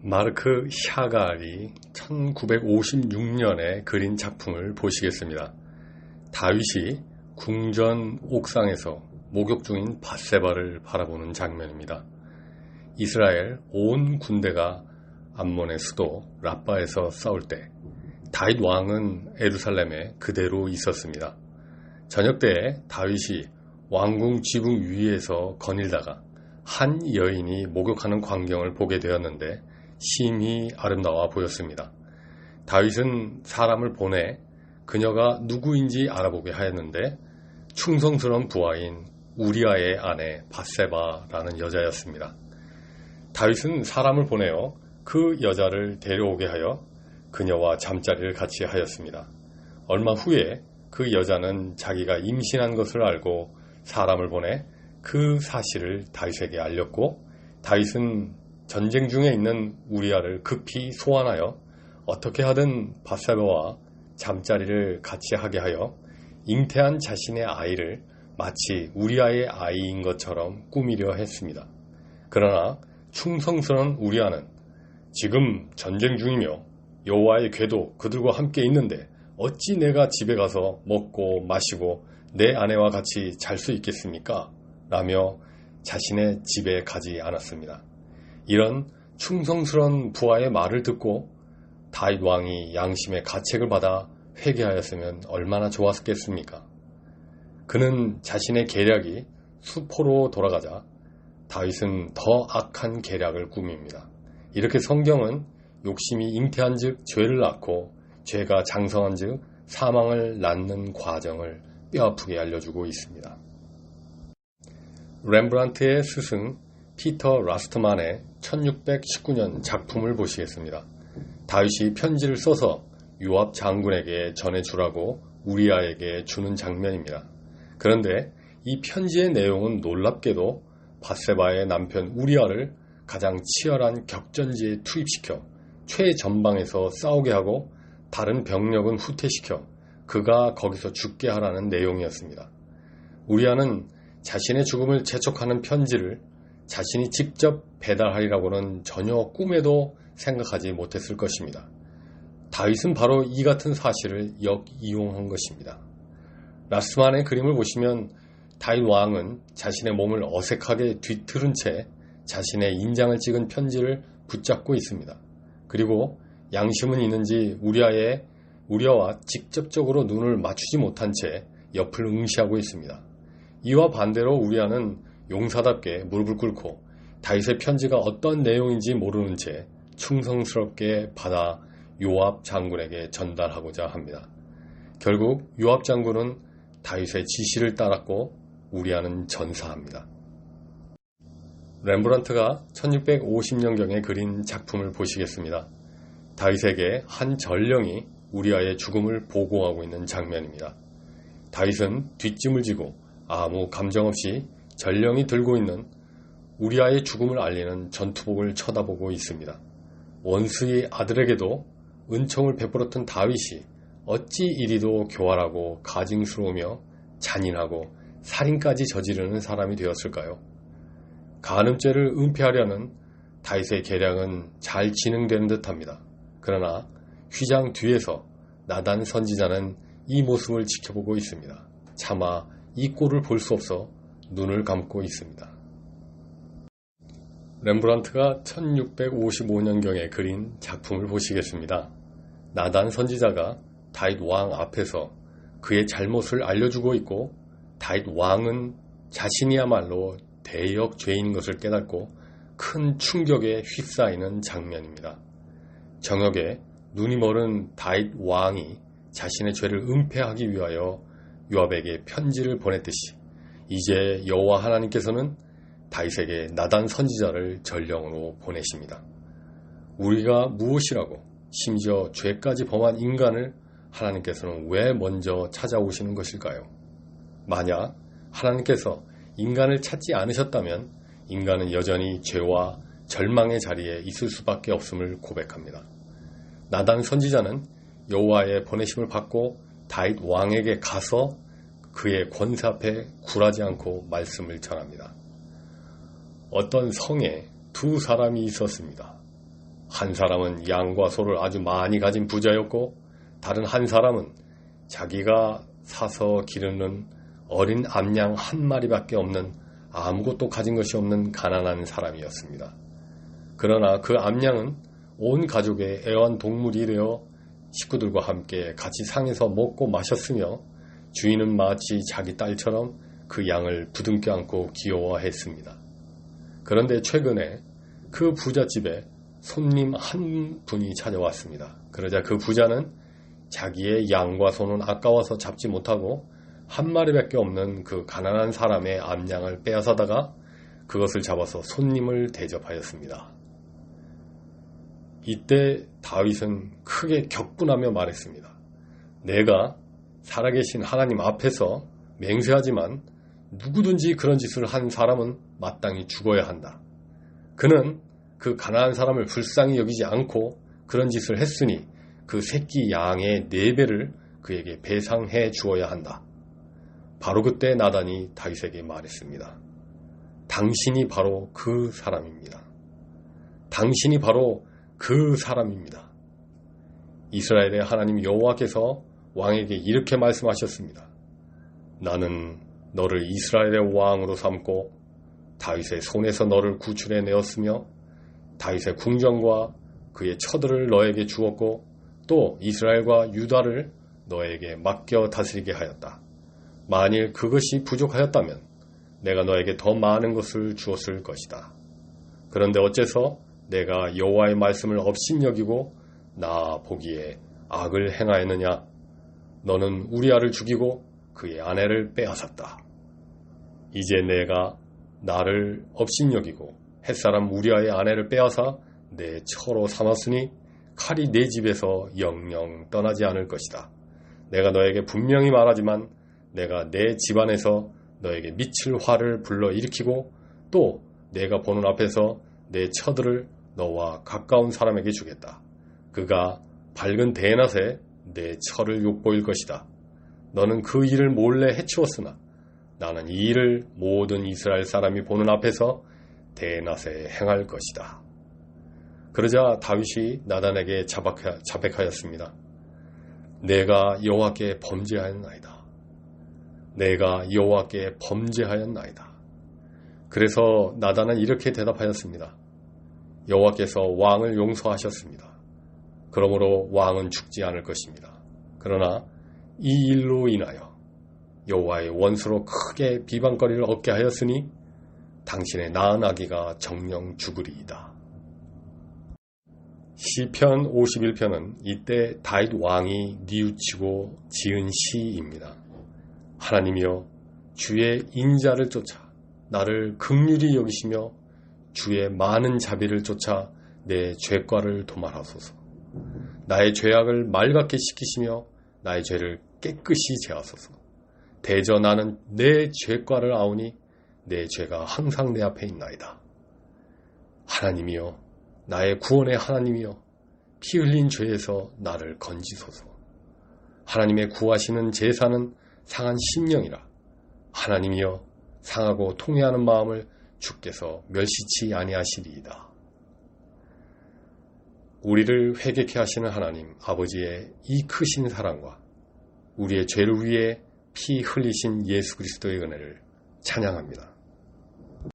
마르크 샤갈이 1956년에 그린 작품을 보시겠습니다. 다윗이 궁전 옥상에서 목욕 중인 바세바를 바라보는 장면입니다. 이스라엘 온 군대가 암몬의 수도 라빠에서 싸울 때 다윗 왕은 에루살렘에 그대로 있었습니다. 저녁 때 다윗이 왕궁 지붕 위에서 거닐다가 한 여인이 목욕하는 광경을 보게 되었는데 심히 아름다워 보였습니다. 다윗은 사람을 보내 그녀가 누구인지 알아보게 하였는데 충성스러운 부하인 우리아의 아내 바세바라는 여자였습니다. 다윗은 사람을 보내어 그 여자를 데려오게 하여 그녀와 잠자리를 같이 하였습니다. 얼마 후에 그 여자는 자기가 임신한 것을 알고 사람을 보내 그 사실을 다윗에게 알렸고 다윗은 전쟁 중에 있는 우리아를 급히 소환하여 어떻게 하든 바세바와 잠자리를 같이 하게 하여 잉태한 자신의 아이를 마치 우리아의 아이인 것처럼 꾸미려 했습니다. 그러나 충성스러운 우리아는 지금 전쟁 중이며 여호와의 궤도 그들과 함께 있는데 어찌 내가 집에 가서 먹고 마시고 내 아내와 같이 잘 수 있겠습니까? 라며 자신의 집에 가지 않았습니다. 이런 충성스러운 부하의 말을 듣고 다윗 왕이 양심의 가책을 받아 회개하였으면 얼마나 좋았겠습니까? 그는 자신의 계략이 수포로 돌아가자 다윗은 더 악한 계략을 꾸밉니다. 이렇게 성경은 욕심이 잉태한 즉 죄를 낳고 죄가 장성한 즉 사망을 낳는 과정을 뼈아프게 알려주고 있습니다. 렘브란트의 스승 피터 라스트만의 1619년 작품을 보시겠습니다. 다윗이 편지를 써서 요압 장군에게 전해주라고 우리아에게 주는 장면입니다. 그런데 이 편지의 내용은 놀랍게도 바세바의 남편 우리아를 가장 치열한 격전지에 투입시켜 최전방에서 싸우게 하고 다른 병력은 후퇴시켜 그가 거기서 죽게 하라는 내용이었습니다. 우리아는 자신의 죽음을 재촉하는 편지를 자신이 직접 배달하리라고는 전혀 꿈에도 생각하지 못했을 것입니다. 다윗은 바로 이 같은 사실을 역이용한 것입니다. 라스만의 그림을 보시면 다윗 왕은 자신의 몸을 어색하게 뒤틀은 채 자신의 인장을 찍은 편지를 붙잡고 있습니다. 그리고 양심은 있는지 우리아의 우리아와 직접적으로 눈을 맞추지 못한 채 옆을 응시하고 있습니다. 이와 반대로 우리아는 용사답게 무릎을 꿇고 다윗의 편지가 어떤 내용인지 모르는 채 충성스럽게 받아 요압 장군에게 전달하고자 합니다. 결국 요압 장군은 다윗의 지시를 따랐고 우리아는 전사합니다. 렘브란트가 1650년경에 그린 작품을 보시겠습니다. 다윗에게 한 전령이 우리아의 죽음을 보고하고 있는 장면입니다. 다윗은 뒷짐을 지고 아무 감정 없이 전령이 들고 있는 우리아의 죽음을 알리는 전투복을 쳐다보고 있습니다. 원수의 아들에게도 은총을 베풀었던 다윗이 어찌 이리도 교활하고 가증스러우며 잔인하고 살인까지 저지르는 사람이 되었을까요? 간음죄를 은폐하려는 다윗의 계략은 잘 진행되는 듯합니다. 그러나 휘장 뒤에서 나단 선지자는 이 모습을 지켜보고 있습니다. 차마 이 꼴을 볼 수 없어 눈을 감고 있습니다. 렘브란트가 1655년경에 그린 작품을 보시겠습니다. 나단 선지자가 다윗 왕 앞에서 그의 잘못을 알려주고 있고 다윗 왕은 자신이야말로 대역 죄인인 것을 깨닫고 큰 충격에 휩싸이는 장면입니다. 정역에 눈이 멀은 다윗 왕이 자신의 죄를 은폐하기 위하여 요압에게 편지를 보냈듯이 이제 여호와 하나님께서는 다윗에게 나단 선지자를 전령으로 보내십니다. 우리가 무엇이라고 심지어 죄까지 범한 인간을 하나님께서는 왜 먼저 찾아오시는 것일까요? 만약 하나님께서 인간을 찾지 않으셨다면 인간은 여전히 죄와 절망의 자리에 있을 수밖에 없음을 고백합니다. 나단 선지자는 여호와의 보내심을 받고 다윗 왕에게 가서 그의 권세 앞에 굴하지 않고 말씀을 전합니다. 어떤 성에 두 사람이 있었습니다. 한 사람은 양과 소를 아주 많이 가진 부자였고 다른 한 사람은 자기가 사서 기르는 어린 암양 한 마리밖에 없는 아무것도 가진 것이 없는 가난한 사람이었습니다. 그러나 그 암양은 온 가족의 애완동물이 되어 식구들과 함께 같이 상에서 먹고 마셨으며 주인은 마치 자기 딸처럼 그 양을 부둥켜 안고 귀여워했습니다. 그런데 최근에 그 부잣집에 손님 한 분이 찾아왔습니다. 그러자 그 부자는 자기의 양과 소는 아까워서 잡지 못하고 한 마리밖에 없는 그 가난한 사람의 암양을 빼앗아다가 그것을 잡아서 손님을 대접하였습니다. 이때 다윗은 크게 격분하며 말했습니다. 내가 살아계신 하나님 앞에서 맹세하지만 누구든지 그런 짓을 한 사람은 마땅히 죽어야 한다. 그는 그 가난한 사람을 불쌍히 여기지 않고 그런 짓을 했으니 그 새끼 양의 네 배를 그에게 배상해 주어야 한다. 바로 그때 나단이 다윗에게 말했습니다. 당신이 바로 그 사람입니다. 당신이 바로 그 사람입니다. 이스라엘의 하나님 여호와께서 왕에게 이렇게 말씀하셨습니다. 나는 너를 이스라엘의 왕으로 삼고 다윗의 손에서 너를 구출해 내었으며 다윗의 궁정과 그의 처들을 너에게 주었고 또 이스라엘과 유다를 너에게 맡겨 다스리게 하였다. 만일 그것이 부족하였다면 내가 너에게 더 많은 것을 주었을 것이다. 그런데 어째서 내가 여호와의 말씀을 업신여기고 나 보기에 악을 행하였느냐? 너는 우리아를 죽이고 그의 아내를 빼앗았다. 이제 내가 나를 업신여기고 햇사람 우리아의 아내를 빼앗아 내 처로 삼았으니 칼이 내 집에서 영영 떠나지 않을 것이다. 내가 너에게 분명히 말하지만 내가 내 집안에서 너에게 미칠 화를 불러 일으키고 또 내가 보는 앞에서 내 처들을 너와 가까운 사람에게 주겠다. 그가 밝은 대낮에 내 처를 욕보일 것이다. 너는 그 일을 몰래 해치웠으나 나는 이 일을 모든 이스라엘 사람이 보는 앞에서 대낮에 행할 것이다. 그러자 다윗이 나단에게 자백하였습니다. 내가 여호와께 범죄하였나이다. 내가 여호와께 범죄하였나이다. 그래서 나단은 이렇게 대답하였습니다. 여호와께서 왕을 용서하셨습니다. 그러므로 왕은 죽지 않을 것입니다. 그러나 이 일로 인하여 여호와의 원수로 크게 비방거리를 얻게 하였으니 당신의 낳은 아기가 정령 죽으리이다. 시편 51편은 이때 다윗 왕이 뉘우치고 지은 시입니다. 하나님이여 주의 인자를 쫓아 나를 극률이 여기시며 주의 많은 자비를 쫓아 내 죄과를 도말하소서. 나의 죄악을 말갛게 시키시며 나의 죄를 깨끗이 제하소서. 대저 나는 내 죄과를 아오니 내 죄가 항상 내 앞에 있나이다. 하나님이여, 나의 구원의 하나님이여, 피 흘린 죄에서 나를 건지소서. 하나님의 구하시는 제사는 상한 심령이라. 하나님이여, 상하고 통회하는 마음을 주께서 멸시치 아니하시리이다. 우리를 회개케 하시는 하나님 아버지의 이 크신 사랑과 우리의 죄를 위해 피 흘리신 예수 그리스도의 은혜를 찬양합니다.